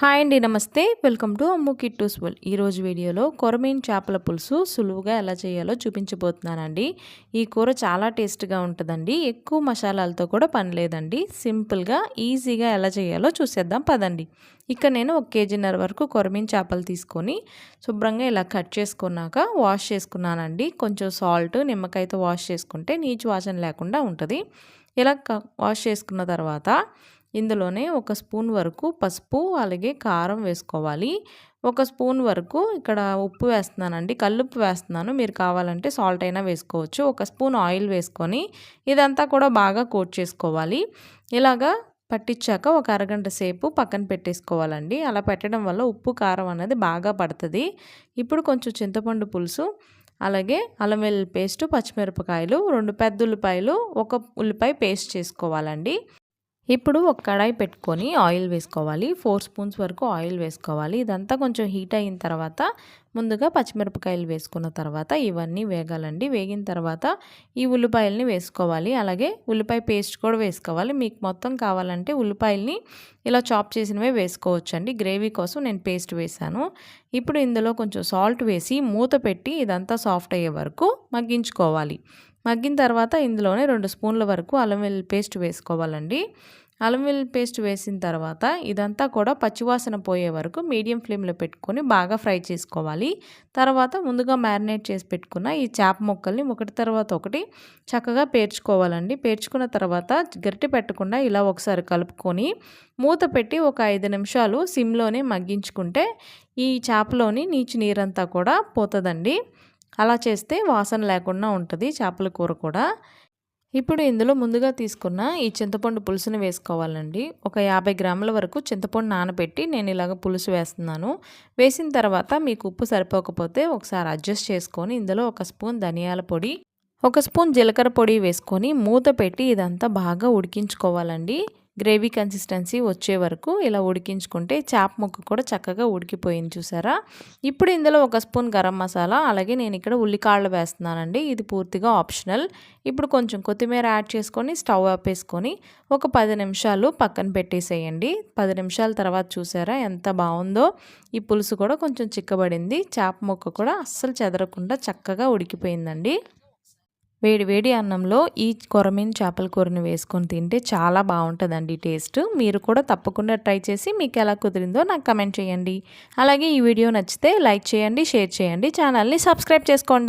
Hi అండి నమస్తే. Welcome to అమ్ము కిట్టూస్ వల్ ఈరోజు వీడియోలో కొరమీన్ చేపల పులుసు సులువుగా ఎలా చేయాలో చూపించబోతున్నానండి. ఈ కూర చాలా టేస్ట్గా ఉంటుందండి. ఎక్కువ మసాలాలతో కూడా పని లేదండి. సింపుల్గా ఈజీగా ఎలా చేయాలో చూసేద్దాం పదండి. ఇక్కడ నేను ఒక కేజీన్నర వరకు కొరమీన్ చేపలు తీసుకొని శుభ్రంగా ఇలా కట్ చేసుకున్నాక వాష్ చేసుకున్నానండి. కొంచెం సాల్ట్ నిమ్మకాయతో వాష్ చేసుకుంటే నీచు వాసన లేకుండా ఉంటుంది. ఇలా వాష్ చేసుకున్న తర్వాత ఇందులోనే ఒక స్పూన్ వరకు పసుపు అలాగే కారం వేసుకోవాలి. ఒక స్పూన్ వరకు ఇక్కడ ఉప్పు వేస్తున్నానండి కల్లుప్పు వేస్తున్నాను. మీరు కావాలంటే సాల్ట్ అయినా వేసుకోవచ్చు. ఒక స్పూన్ ఆయిల్ వేసుకొని ఇదంతా కూడా బాగా కోట్ చేసుకోవాలి. ఇలాగా పట్టించాక ఒక అరగంట సేపు పక్కన పెట్టేసుకోవాలండి. అలా పెట్టడం వల్ల ఉప్పు కారం అనేది బాగా పడుతుంది. ఇప్పుడు కొంచెం చింతపండు పులుసు అలాగే అల్లం వెల్లుల్లి పేస్ట్ పచ్చిమిరపకాయలు రెండు పెద్ద ఉల్లిపాయలు ఒక ఉల్లిపాయ పేస్ట్ చేసుకోవాలండి. ఇప్పుడు ఒక కడాయి పెట్టుకొని ఆయిల్ వేసుకోవాలి. ఫోర్ స్పూన్స్ వరకు ఆయిల్ వేసుకోవాలి. ఇదంతా కొంచెం హీట్ అయిన తర్వాత ముందుగా పచ్చిమిరపకాయలు వేసుకున్న తర్వాత ఇవన్నీ వేగాలండి. వేగిన తర్వాత ఈ ఉల్లిపాయలని వేసుకోవాలి. అలాగే ఉల్లిపాయ పేస్ట్ కూడా వేసుకోవాలి. మీకు మొత్తం కావాలంటే ఉల్లిపాయల్ని ఇలా చాప్ చేసినవే వేసుకోవచ్చండి. గ్రేవీ కోసం నేను పేస్ట్ వేశాను. ఇప్పుడు ఇందులో కొంచెం సాల్ట్ వేసి మూత పెట్టి ఇదంతా సాఫ్ట్ అయ్యే వరకు మగ్గించుకోవాలి. మగ్గిన తర్వాత ఇందులోనే రెండు స్పూన్ల వరకు అల్లం వెల్లుల్లి పేస్ట్ వేసుకోవాలండి. అల్లం వెల్లుల్లి పేస్ట్ వేసిన తర్వాత ఇదంతా కూడా పచ్చివాసన పోయే వరకు మీడియం ఫ్లేమ్లో పెట్టుకొని బాగా ఫ్రై చేసుకోవాలి. తర్వాత ముందుగా మ్యారినేట్ చేసి పెట్టుకున్న ఈ చేప ముక్కల్ని ఒకటి తర్వాత ఒకటి చక్కగా పేర్చుకోవాలండి. పేర్చుకున్న తర్వాత గరిటె పెట్టకుండా ఇలా ఒకసారి కలుపుకొని మూత పెట్టి ఒక ఐదు నిమిషాలు సిమ్లోనే మగ్గించుకుంటే ఈ చేపలోని నీచు నీరంతా కూడా పోతుందండి. అలా చేస్తే వాసన లేకుండా ఉంటుంది చేపల కూర కూడా. ఇప్పుడు ఇందులో ముందుగా తీసుకున్న ఈ చింతపండు పులుసుని వేసుకోవాలండి. ఒక యాభై గ్రాముల వరకు చింతపండు నానబెట్టి నేను ఇలాగ పులుసు వేస్తున్నాను. వేసిన తర్వాత మీకు ఉప్పు సరిపోకపోతే ఒకసారి అడ్జస్ట్ చేసుకొని ఇందులో ఒక స్పూన్ ధనియాల పొడి ఒక స్పూన్ జీలకర్ర పొడి వేసుకొని మూత పెట్టి ఇదంతా బాగా ఉడికించుకోవాలండి. గ్రేవీ కన్సిస్టెన్సీ వచ్చే వరకు ఇలా ఉడికించుకుంటే చేప ముక్క కూడా చక్కగా ఉడికిపోయింది చూసారా? ఇప్పుడు ఇందులో ఒక స్పూన్ గరం మసాలా అలాగే నేను ఇక్కడ ఉల్లికాళ్ళు వేస్తున్నానండి. ఇది పూర్తిగా ఆప్షనల్. ఇప్పుడు కొంచెం కొత్తిమీర యాడ్ చేసుకొని స్టవ్ ఆపేసుకొని ఒక పది నిమిషాలు పక్కన పెట్టేసేయండి. పది నిమిషాల తర్వాత చూసారా ఎంత బాగుందో? ఈ పులుసు కూడా కొంచెం చిక్కబడింది. చేప ముక్క కూడా అస్సలు చెదరకుండా చక్కగా ఉడికిపోయిందండి. వేడి వేడి అన్నంలో ఈ కొరమీన్ చేపల కూరని వేసుకొని తింటే చాలా బాగుంటుందండి టేస్ట్. మీరు కూడా తప్పకుండా ట్రై చేసి మీకు ఎలా కుదిరిందో నాకు కమెంట్ చేయండి. అలాగే ఈ వీడియో నచ్చితే లైక్ చేయండి షేర్ చేయండి ఛానల్ని సబ్స్క్రైబ్ చేసుకోండి.